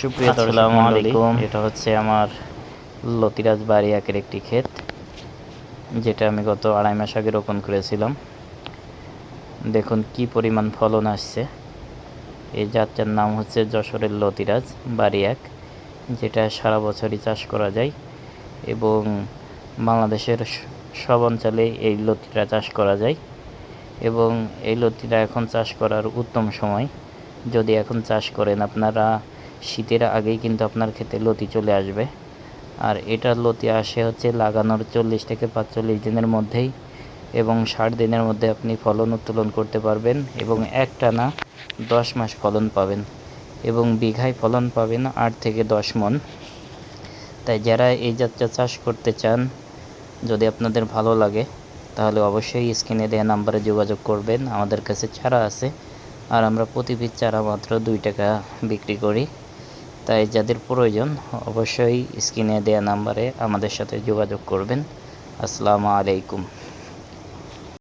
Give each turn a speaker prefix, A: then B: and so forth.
A: সুপ্রিয় দর্শক
B: আলাইকুম।
A: এটা হচ্ছে আমার লতিরাজ বাড়ি একের একটি ক্ষেত যেটা আমি গত আড়াই মাস আগে রোপণ করেছিলাম। দেখুন কি পরিমাণ ফলন আসছে। এই জাতটার নাম হচ্ছে যশোরের লতিরাজ বাড়ি এক যেটা সারা বছরই চাষ করা যায় এবং বাংলাদেশের সব অঞ্চলে এই লতিটা চাষ করা যায় এবং এই লতিটা এখন চাষ করার উত্তম সময়। যদি এখন চাষ করেন আপনারা শীতের আগেই কিন্তু আপনার ক্ষেতে লতি চলে আসবে। আর এটার লতি আসে হচ্ছে লাগানোর চল্লিশ থেকে পাঁচচল্লিশ দিনের মধ্যেই এবং ষাট দিনের মধ্যে আপনি ফলন উত্তোলন করতে পারবেন এবং একটানা দশ মাস ফলন পাবেন এবং বিঘায় ফলন পাবেন আট থেকে দশ মন। তাই যারা এই জাতটা চাষ করতে চান, যদি আপনাদের ভালো লাগে, তাহলে অবশ্যই স্ক্রিনে দেওয়া নাম্বারে যোগাযোগ করবেন। আমাদের কাছে চারা আছে, আর আমরা প্রতি চারা মাত্র দুই টাকা বিক্রি করি। তাই যাদের প্রয়োজন অবশ্যই স্ক্রিনে দেয়া নাম্বারে আমাদের সাথে যোগাযোগ করবেন। আসসালামু আলাইকুম।